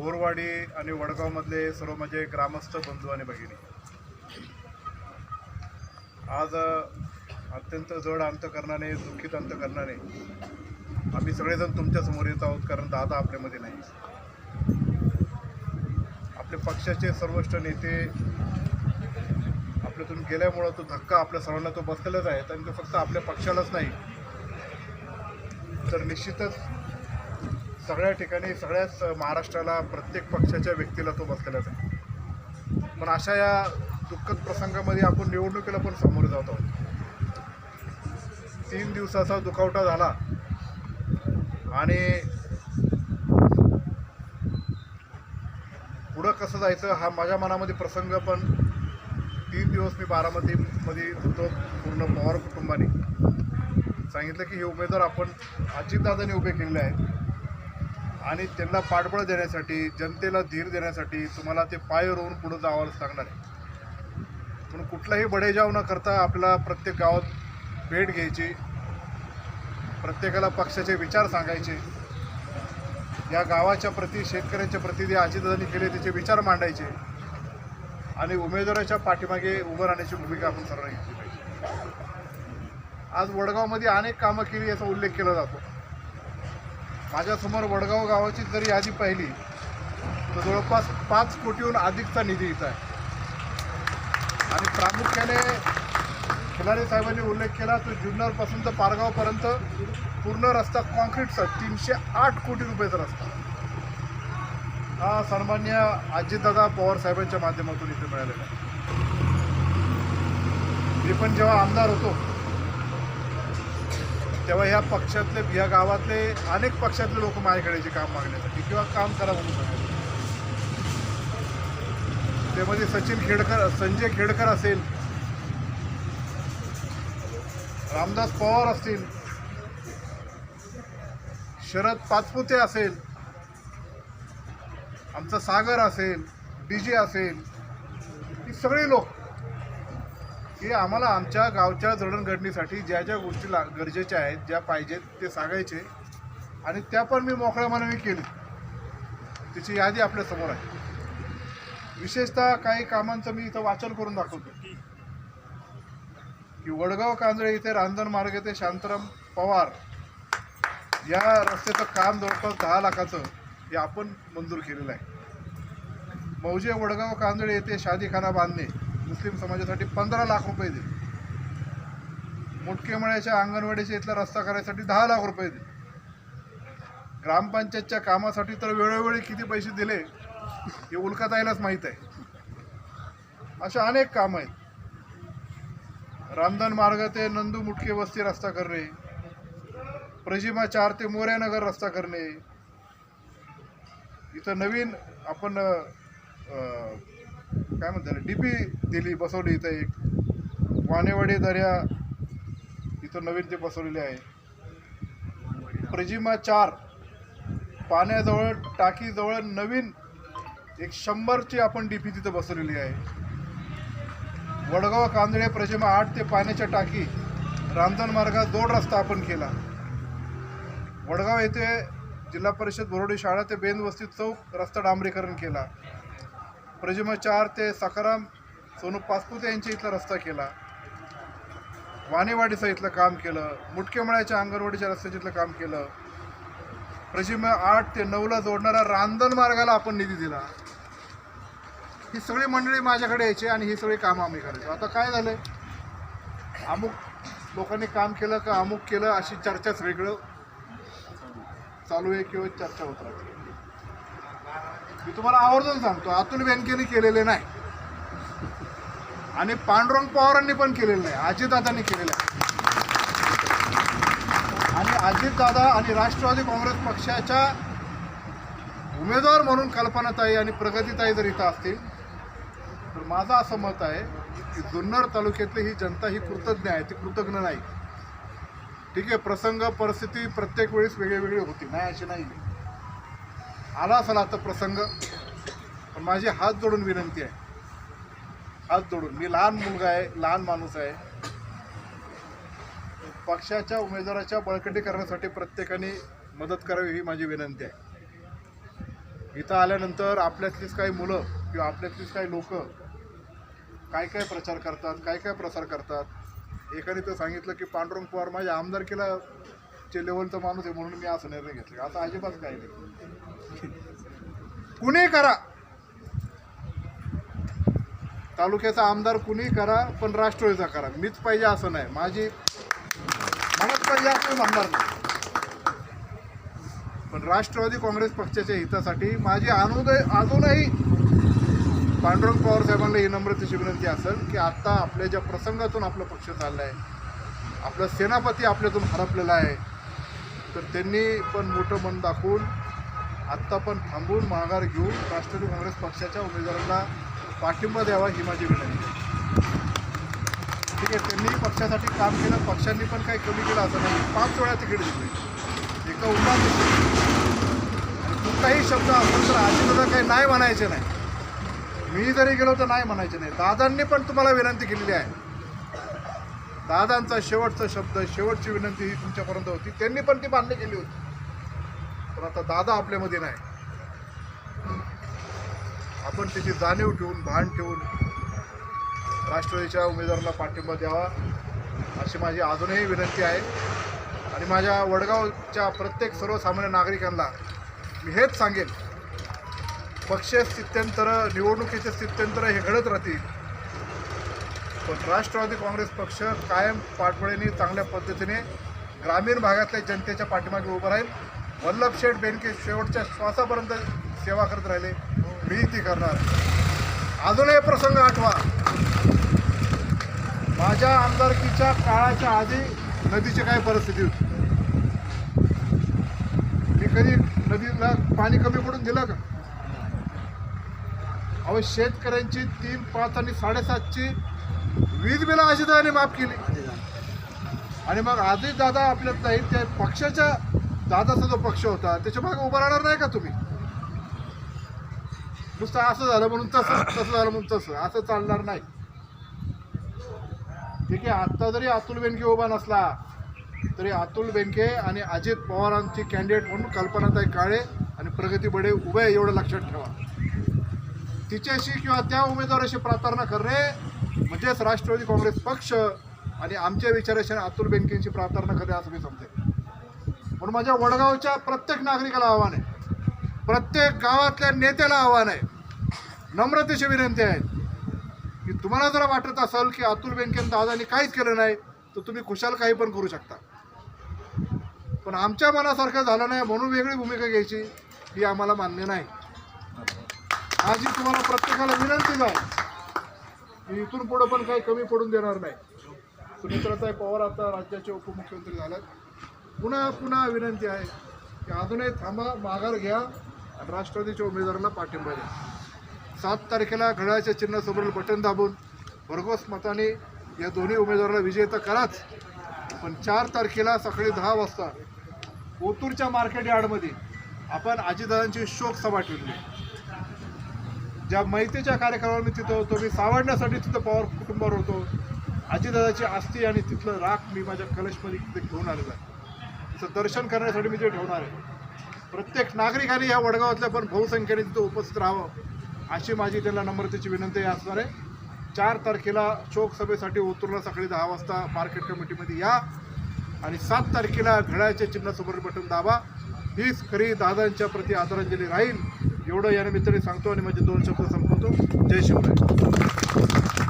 बोरवाडी आणि वडगावमधले सर्व म्हणजे ग्रामस्थ बंधू आणि भगिनी. आज अत्यंत जड अंतकरणाने दुःखित अंतकरणाने आम्ही सगळेजण तुमच्यासमोर येत आहोत कारण दादा आपल्यामध्ये नाही. आपल्या पक्षाचे सर्वोच्च नेते आपल्यातून गेल्यामुळं तो धक्का आपल्या सर्वांना तो बसलेलाच आहे. आणि तो फक्त आपल्या पक्षालाच नाही. तर निश्चितच सगळ्या ठिकाणी सगळ्याच महाराष्ट्राला प्रत्येक पक्षाच्या व्यक्तीला तो बसलेलाच आहे. पण अशा या दुःखद प्रसंगामध्ये आपण निवडणुकीला पण सामोरे जात आहोत. तीन दिवसाचा दुखावटा झाला आणि पुढं कसं जायचं हा माझ्या मनामध्ये प्रसंग पण तीन दिवस मी बारामतीमध्ये होतो पूर्ण पवार कुटुंबाने. सांगितलं की हे उमेदवार आपण अजितदादाने उभे केलेले आहेत. आणि त्यांना पाठबळ देण्यासाठी जनतेला धीर देण्यासाठी तुम्हाला ते पाय रोवून पुढे जावं लागणार आहे. म्हणून कुठलाही बडेजाव न करता आपल्याला प्रत्येक गावात भेट घ्यायची प्रत्येकाला पक्षाचे विचार सांगायचे. या गावाच्या प्रती शेतकऱ्यांच्या प्रती जे अजितदादांनी केले त्याचे विचार मांडायचे. आणि उमेदवाराच्या पाठीमागे उभं राहण्याची भूमिका आपण सर्वांनी घेतली पाहिजे. आज वडगावमध्ये अनेक कामं केली याचा उल्लेख केला जातो. माझ्यासमोर वडगाव गावाची जरी यादी पाहिली तर जवळपास पाच कोटीहून अधिकचा निधी इथं आहे. आणि प्रामुख्याने खिलारे साहेबांनी उल्लेख केला तो जुन्नरपासून तर पारगावपर्यंत पूर्ण रस्ता कॉन्क्रीटचा तीनशे आठ कोटी रुपयाचा रस्ता. हा सन्मान्य अजितदादा पवार साहेबांच्या माध्यमातून इथे मिळालेला आहे. मी पण जेव्हा आमदार होतो तेव्हा ह्या पक्षातले ह्या गावातले अनेक पक्षातले लोक माझ्याकडे काम मागण्यासाठी किंवा काम करा म्हणून सांगायचे. त्यामध्ये सचिन खेडकर संजय खेडकर असेल रामदास पवार असतील शरद पाचपुते असेल आमचा सागर असेल डीजे असेल ही सगळी लोक की आम्हाला आमच्या गावच्या जडणघडणीसाठी ज्या ज्या गोष्टी ला गरजेच्या आहेत ज्या पाहिजेत ते सांगायचे आणि त्या पण मी मोकळ्या मनाने केली. त्याची यादी आपल्यासमोर आहे. विशेषतः काही कामांचं मी इथं वाचन करून दाखवतो. की वडगाव कांजळे इथे रांजण मार्ग येथे शांतराम पवार या रस्त्याचं काम जवळपास दहा लाखाचं हे आपण मंजूर केलेलं आहे. मौजे वडगाव कांजळे येथे शादीखाना बांधणे. मुस्लिम समाजासाठी पंधरा लाख रुपये दिले मुटकेमळ्याच्या अंगणवाडीच्या इथला रस्ता करायसाठी दहा लाख रुपये दिले ग्रामपंचायतच्या कामासाठी तर वेळोवेळी किती पैसे दिले हे उल्काताईलाच माहीत आहे. अशा अनेक कामं आहेत. रामधन मार्ग ते नंदू मुटके वस्ती रस्ता करणे प्रजिमा चार ते मोऱ्यानगर रस्ता करणे. इथं नवीन आपण काय म्हणतात डी पी दिली बसवली इथं एक. वानेवाडी दर्या इथं नवीन ते बसवलेले आहे. प्रजिमा चार. पाण्याजवळ टाकीजवळ नवीन एक शंभरची आपण डी पी तिथं बसवलेली आहे. वडगाव कांदळे प्रजिमा आठ ते पाण्याच्या टाकी. रामधन मार्गात दोन रस्ता आपण केला. वडगाव येथे जिल्हा परिषद बोरोडी शाळा ते बेंदवस्ती चौक रस्ता डांबरीकरण केला. प्रजिमा चार ते सकाराम सोनू पासपुते यांच्या इथला रस्ता केला. वाणेवाडीचं इथलं काम केलं. मुटकेमळ्याच्या अंगणवाडीच्या रस्त्याच्या इथलं काम केलं. प्रजिमा आठ ते नऊला जोडणारा रांधण मार्गाला आपण निधी दिला. ही सगळी मंडळी माझ्याकडे यायची आणि ही सगळी कामं आम्ही करायचो. आता काय झालं अमुक लोकांनी काम केलं का अमुक केलं अशी चर्चा सगळीकडं चालू आहे किंवा चर्चा होत राहते. मी तुम्हाला आवर्जून सांगतो अतुल बँकेने केलेले नाही. आणि पांडुरंग पवारांनी पण केलेलं नाही अजितदादांनी केलेलं आहे आणि अजितदादा आणि राष्ट्रवादी काँग्रेस पक्षाच्या उमेदवार म्हणून कल्पनाताई आणि प्रगतीताई जर इथं असतील तर माझं असं मत आहे की जुन्नर तालुक्यातली ही जनता ही कृतज्ञ आहे ती कृतज्ञ नाही. ठीक आहे प्रसंग परिस्थिती प्रत्येक वेळेस वेगळी वेगळी होती नाही अशी नाही आला असेल आता प्रसंग पण माझी हात जोडून विनंती आहे. हात जोडून. मी लहान मुलगा आहे लहान माणूस आहे. पक्षाच्या उमेदवाराच्या बळकटी करण्यासाठी प्रत्येकाने मदत करावी ही माझी विनंती आहे. इथं आल्यानंतर आपल्यातलीच काही मुलं किंवा आपल्यातलीच काही लोक काय काय प्रचार करतात काय काय प्रसार करतात? एकाने तर सांगितलं की पांडुरंग पवार माझ्या आमदारकीला चे लेवलचा माणूस आहे म्हणून मी असं निर्णय घेतला. आता अजिबात काही नाही. कुणी करा. तालुक्याचा आमदार कुणी करा पण राष्ट्रवादीचा करा. मीच पाहिजे असं नाही. माझी म्हणत पाहिजे असं म्हणणार नाही. पण राष्ट्रवादी काँग्रेस पक्षाच्या हितासाठी माझी अनुदय अजूनही पांडुरंग पवार साहेबांना ही नम्रतेची विनंती असेल की आत्ता आपल्या ज्या प्रसंगातून आपला पक्ष चालला आहे आपला सेनापती आपल्यातून हरपलेला आहे तर त्यांनी पण मोठं मन दाखवून आत्ता पण थांबून माघार घेऊन राष्ट्रवादी काँग्रेस पक्षाच्या उमेदवारांना पाठिंबा द्यावा ही माझी विनंती ठीक आहे त्यांनी पक्षासाठी काम केलं पक्षांनी पण काही कमी केलं असं नाही. पाच वेळा तिकीट दिली. एका उन्हात आणि कुठलाही शब्द असेल तर आजीदादा काही नाही म्हणायचे नाही. मी जरी गेलो तर नाही म्हणायचे नाही. दादांनी पण तुम्हाला विनंती केलेली आहे. दादांचा शेवटचा शब्द शेवटची विनंती ही तुमच्यापर्यंत होती. त्यांनी पण ती मान्य केली होती. पण आता दादा आपल्यामध्ये नाही. आपण त्याची जाणीव ठेवून भान ठेवून राष्ट्रवादीच्या उमेदवाराला पाठिंबा द्यावा अशी माझी अजूनही विनंती आहे. आणि माझ्या वडगावच्या प्रत्येक सर्वसामान्य नागरिकांना मी हेच सांगेन. पक्ष स्थित्यंतर निवडणुकीचे स्थित्यंतर हे घडत राहतील. पण राष्ट्रवादी काँग्रेस पक्ष कायम पाठबळीने चांगल्या पद्धतीने ग्रामीण भागातल्या जनतेच्या पाठीमागे उभं राहील. वल्लभ शेठ बेनके शेवटच्या श्वासापर्यंत सेवा करत राहिले. मी ती करणार. अजूनही प्रसंग आठवा. माझ्या आमदारकीच्या काळाच्या आधी नदीची काय परिस्थिती होती? मी कधी नदीला पाणी कमी पडून दिलं का? अहो शेतकऱ्यांची तीन पाच आणि साडेसातची वीज बिलं अजितदादाने माफ केली. आणि मग आजही दादा आपल्यात नाही त्या पक्षाच्या दादाचा जो पक्ष होता त्याच्यामागे उभा राहणार नाही का तुम्ही? नुसतं असं झालं म्हणून तसं तसं झालं म्हणून तसं असं चालणार नाही. ठीक आहे आत्ता जरी अतुल बेनके उभा नसला तरी अतुल बेनके आणि अजित पवारांची कॅन्डिडेट म्हणून कल्पनाताई काळे आणि प्रगती बडे उभे एवढं लक्षात ठेवा. तिच्याशी किंवा त्या उमेदवाराशी प्रार्थना करणे म्हणजेच राष्ट्रवादी काँग्रेस पक्ष आणि आमच्या विचाराशी अतुल बेनकेंची प्रार्थना करणे असं मी समजेल म्हणून माझ्या वडगावच्या प्रत्येक नागरिकाला आव्हान आहे. प्रत्येक गावातल्या नेत्याला आव्हान आहे. नम्रतेची विनंती आहे. की तुम्हाला जर वाटत असेल की अतुल बेनकेन दादानी काहीच केलं नाही तर तुम्ही खुशाल काही पण करू शकता. पण आमच्या मनासारखं झालं नाही म्हणून वेगळी भूमिका घ्यायची ही आम्हाला मान्य नाही. माझी तुम्हाला प्रत्येकाला विनंती आहे. की इथून पुढं पण काही कमी पडून देणार नाही. सुमित्राताई पवार आता राज्याचे उपमुख्यमंत्री झाल्यात पुन्हा पुन्हा विनंती आहे की अजूनही थांबा माघार घ्या आणि राष्ट्रवादीच्या उमेदवाराला पाठिंबा द्या. सात तारखेला घड्याळाच्या चिन्हासमोरील बटन दाबून भरघोस मताने या दोन्ही उमेदवाराला विजय तर कराच पण चार तारखेला सकाळी दहा वाजता ओतूरच्या मार्केट यार्डमध्ये आपण अजितदादांची शोक सभा ठेवली. ज्या मैत्रीच्या कार्यक्रमाला मी तिथं होतो मी सावडण्यासाठी तिथं पवार कुटुंबावर होतो. अजितदादाची आस्ती आणि तिथलं राख मी माझ्या कलशमध्ये तिथे घेऊन आलेलं आहे. तिचं दर्शन करण्यासाठी मी ते ठेवणार आहे. प्रत्येक नागरिकाने या वडगावातल्या पण बहुसंख्येने तिथं उपस्थित राहावं अशी माझी त्यांना नम्रतेची विनंती असणार आहे. चार तारखेला शोक सभेसाठी सकाळी दहा वाजता मार्केट कमिटीमध्ये या आणि सात तारखेला घड्याळच्या चिन्हासमोर बटन दाबा. हीच खरी दादांच्या प्रती आदरांजली राहील. एवढं या निमित्ताने सांगतो आणि माझे दोन शब्द संपवतो. जय शिवराय.